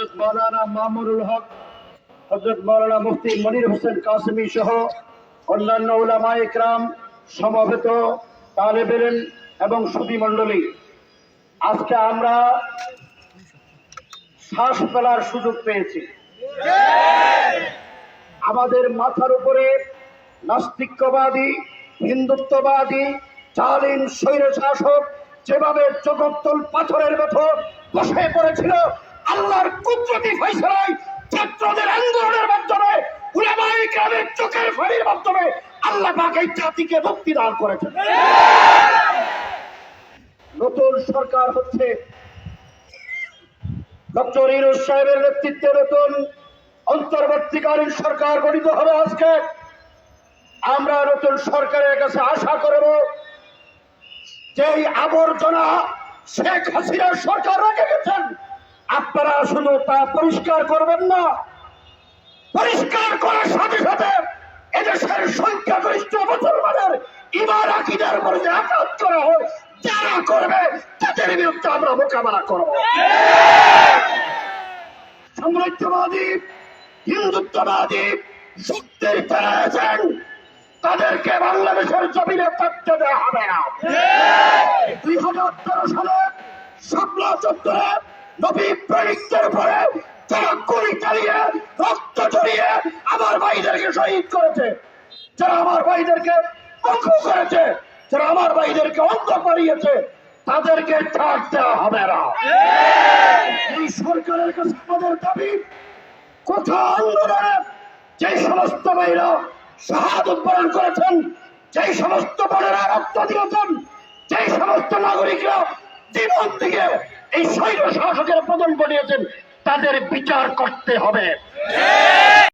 হজরত মৌলানা মামুনুল হক হজরত মৌলানা মুফতি মনির হোসেন কাসমি সহ অন্যান্য ইকরাম সমবেত তালেবেলেন এবং সুদী মণ্ডলী। আজকে আমরা শ্বাস ফেলার সুযোগ পেয়েছি। আমাদের মাথার উপরে নাস্তিক্যবাদী, হিন্দুত্ববাদী, জালিম স্বৈর শাসক যেভাবে জগত্তল পাথরের মতো বসে পড়েছিল আল্লাহর কুদরতি ফয়সলায় ছাত্রদের আন্দোলনের মাধ্যমে, উলামায়ে গ্রামের চোখের ফাড়ির মাধ্যমে আল্লাহ পাক এই জাতিকে মুক্তি দান করেছেন। নতুন সরকার হচ্ছে। ডক্টর ইরুজ সাহেবের নেতৃত্বে নতুন অন্তর্বর্তীকালীন সরকার গঠিত হবে আজকে। আমরা নতুন সরকারের কাছে আশা করব যেই আবর্জনা শেখ হাসিনার সরকার রেখে গেছেন। আপনারা শুধু তা পরিষ্কার করবেন না পরিষ্কার করার সাথে সাথে এদেশের সংখ্যাগরিষ্ঠ মুসলমানের ইমান আকিদার উপরে যে আঘাত করা হয় যারা করবে তাদের বিরুদ্ধে আমরা মোকাবেলা করব। সাম্রাজ্যবাদী হিন্দুত্ববাদী শক্তির তারা আছেন তাদেরকে বাংলাদেশের জমিনে থাকতে দেওয়া হবে না। দুই হাজার তেরো সালে শাপলা চত্বরে নবী প্রেমিকদের উপরে যারা গুলি চালিয়ে, রক্ত ঝরিয়ে আমার ভাইদেরকে শহীদ করেছে, যারা আমার ভাইদেরকে পক্ষ করেছে, যারা আমার ভাইদেরকে অন্ধ করিয়েছে, তাদেরকে ছাড় দেওয়া হবে না। এই সরকারের কাছে আমাদের দাবি কোথা আন্দোলনে যে সমস্ত ভাইরা শাহাদত বরণ করেছেন যে সমস্ত বোনেরা রক্ত দিয়েছেন যে সমস্ত নাগরিকরা জীবন দিয়ে এই স্বৈর শাসকের পতন বলিয়েছেন তাদের বিচার করতে হবে।